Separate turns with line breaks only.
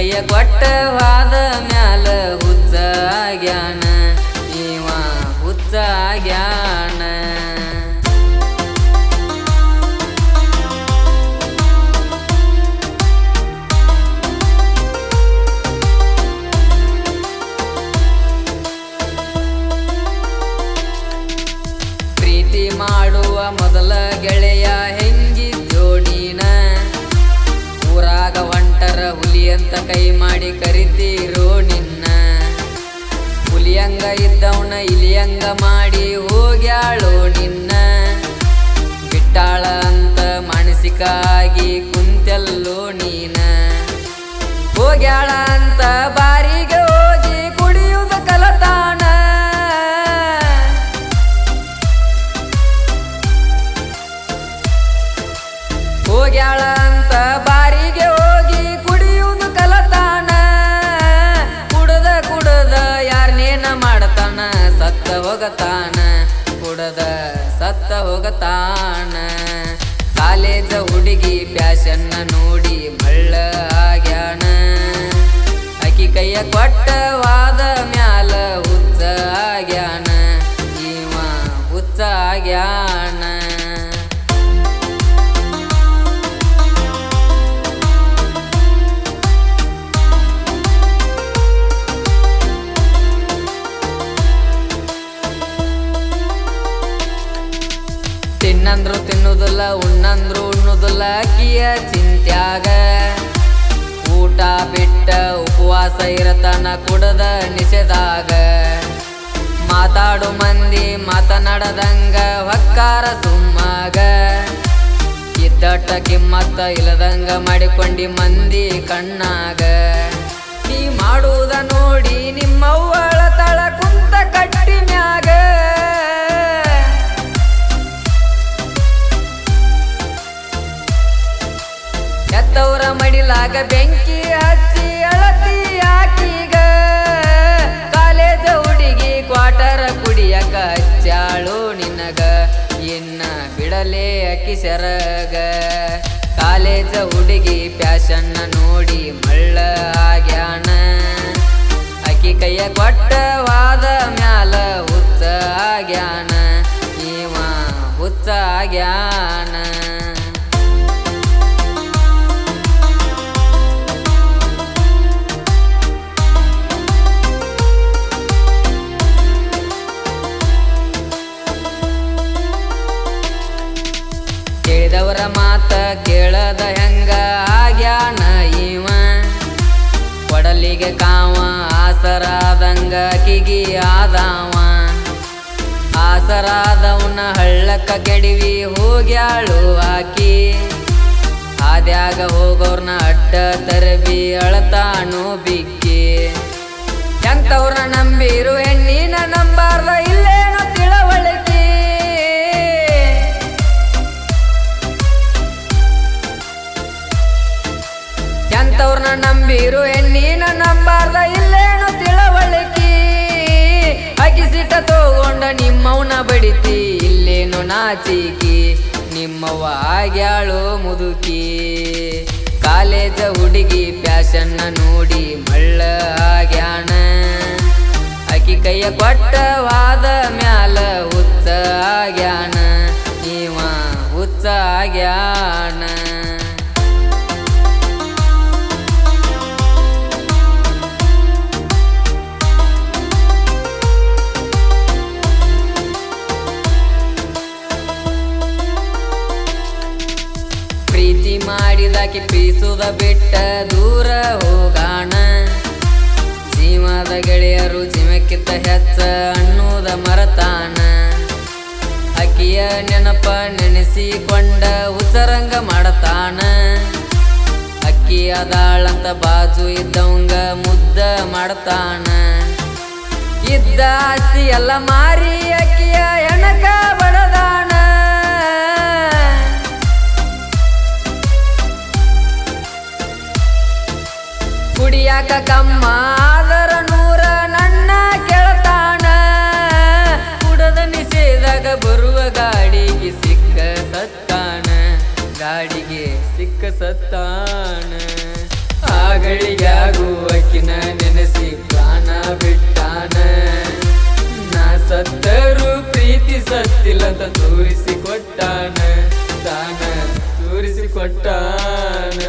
ಕೈಯ ಕೊಟ್ಟವಾದ ಮ್ಯಾಲ ಹುಚ್ಚ ಆಗ್ಯಾನ ಇವ ಹುಚ್ಚ ಆಗ್ಯಾನ. ಪ್ರೀತಿ ಮಾಡುವ ಮೊದಲ ಗೆಳೆಯ ಅಂತ ಕೈ ಮಾಡಿ ಕರಿತೀರೋ ನಿನ್ನ? ಹುಲಿಯಂಗ ಇದ್ದವನ ಇಲಿಯಂಗ ಮಾಡಿ ಹೋಗ್ಯಾಳೋ ನಿನ್ನ? ಬಿಟ್ಟಾಳ ಅಂತ ಮಾನಸಿಕ ಆಗಿ ಕುಂತೆಲ್ಲೋ ನೀನ? ಹೋಗ್ಯಾಳ ಹೋಗತಾನ ಕಾಲೇಜ ಹುಡುಗಿ ಪ್ಯಾಶನ್ನ ನೋಡಿ ಮಳ್ಳ ಆಗ್ಯಾಣ. ಅಕ್ಕಿ ಕೈಯ ಕೊಟ್ಟವಾದ ಮ್ಯಾಲ ಹುಚ್ಚ ಆಗ್ಯಾನ ಇವ ಹುಚ್ಚ ಆಗ್ಯಾನ ತಿನ್ನುವುದಿಲ್ಲ ಉಣ್ಣಂದ್ರು ಉಣ್ಣುದಿಲ್ಲ ಕಿಯ ಚಿಂತ್ಯಾಗ. ಊಟ ಬಿಟ್ಟ ಉಪವಾಸ ಇರತನ ಕುಡದ ನಿಷೇಧಾಗ. ಮಾತಾಡು ಮಂದಿ, ಮಾತನಾಡದಂಗ ಹೊಕ್ಕಾರ ಸುಮ್ಮಾಗ. ಇದ್ದಟ್ಟ ಕಿಮ್ಮತ್ತ ಇಲ್ಲದಂಗ ಮಾಡಿಕೊಂಡಿ ಮಂದಿ ಕಣ್ಣಾಗ. ನೀ ಮಾಡುವುದ ನೋಡಿ ನಿಮ್ಮವ್ವಳ ಮಡಿಲಾಗ ಬೆಂಕಿ ಹಚ್ಚಿ ಅಳತಿ ಆಕೀಗ ಕಾಲೇಜ ಹುಡುಗಿ ಕ್ವಾಟರ ಕುಡಿಯಕ ಹಚ್ಚಾಳು ನಿನಗ. ಇನ್ನ ಬಿಡಲೇ ಅಕಿ ಸರಗ. ಕಾಲೇಜ ಹುಡುಗಿ ಪ್ಯಾಶನ್ನ ಕೇಳಿದವರ ಮಾತ ಕೇಳದ ಹೆಂಗ ಆಗ್ಯಾನ ಇವ? ಕೊಡಲಿಗೆ ಕಾವ ಆಸರಾದಂಗ ಕಿಗಿ ಆದಾವ. ಆಸರಾದವನ ಹಳ್ಳಕ್ಕ ಕೆಡವಿ ಹೋಗ್ಯಾಳು ಆಕಿ. ಆದ್ಯಾಗ ಹೋಗೋರ್ನ ಅಡ್ಡ ತರಬಿ ಅಳತಾನು ಬಿಕ್ಕಿ. ಎಂತವ್ರ ನಂಬಿರು ಎಂತವ್ರನ್ನ ನಂಬಿರು ಎನ್ನೀನ ನಂಬಾರ್ದ ಇಲ್ಲೇನು ತಿಳವಳಿಕೆ? ಅಗಿಸಿಟ ತಗೊಂಡ ನಿಮ್ಮವನ ಬಡಿತಿ, ಇಲ್ಲೇನು ನಾಚಿಕಿ? ನಿಮ್ಮವ್ವ ಆಗ್ಯಾಳು ಮುದುಕಿ. ಕಾಲೇಜ ಹುಡುಗಿ ಪ್ಯಾಶನ್ನ ನೋಡಿ ಮಳ್ಳ ಆಗ್ಯಾಣ. ಅಕ್ಕಿ ಕೈಯ ಕೊಟ್ಟವಾದ ಮ್ಯಾಲ ಮಾಡಿದಾಕಿ ಪೀಸುದ ಬಿಟ್ಟ ದೂರ ಹೋಗಾಣ. ಜೀವದ ಗೆಳೆಯರು ಜೀವಕ್ಕಿಂತ ಹೆಚ್ಚ ಅನ್ನುವುದ ಮರತಾನ ಅಕ್ಕಿಯ ನೆನಪ ನೆನೆಸಿಕೊಂಡ ಉಚ್ಚರಂಗ ಮಾಡತಾನ ಅಕ್ಕಿ ಅದಾಳಂತ ಬಾಜು ಇದ್ದವಂಗ ಮುದ್ದ ಮಾಡ್ತಾನ ಇದ್ದ ಆಸ್ತಿ ಎಲ್ಲ ಮಾರಿ ಅಕ್ಕಿಯ ಅಕ್ಕಿನ ನೆನೆಸಿ ಪ್ರಾಣ ಬಿಟ್ಟಾನ. ನಾ ಸತ್ತರು ಪ್ರೀತಿ ಸತ್ತಿಲ್ಲಂತ ತೋರಿಸಿ ಕೊಟ್ಟಾನ ತಾನ ತೋರಿಸಿ ಕೊಟ್ಟಾನ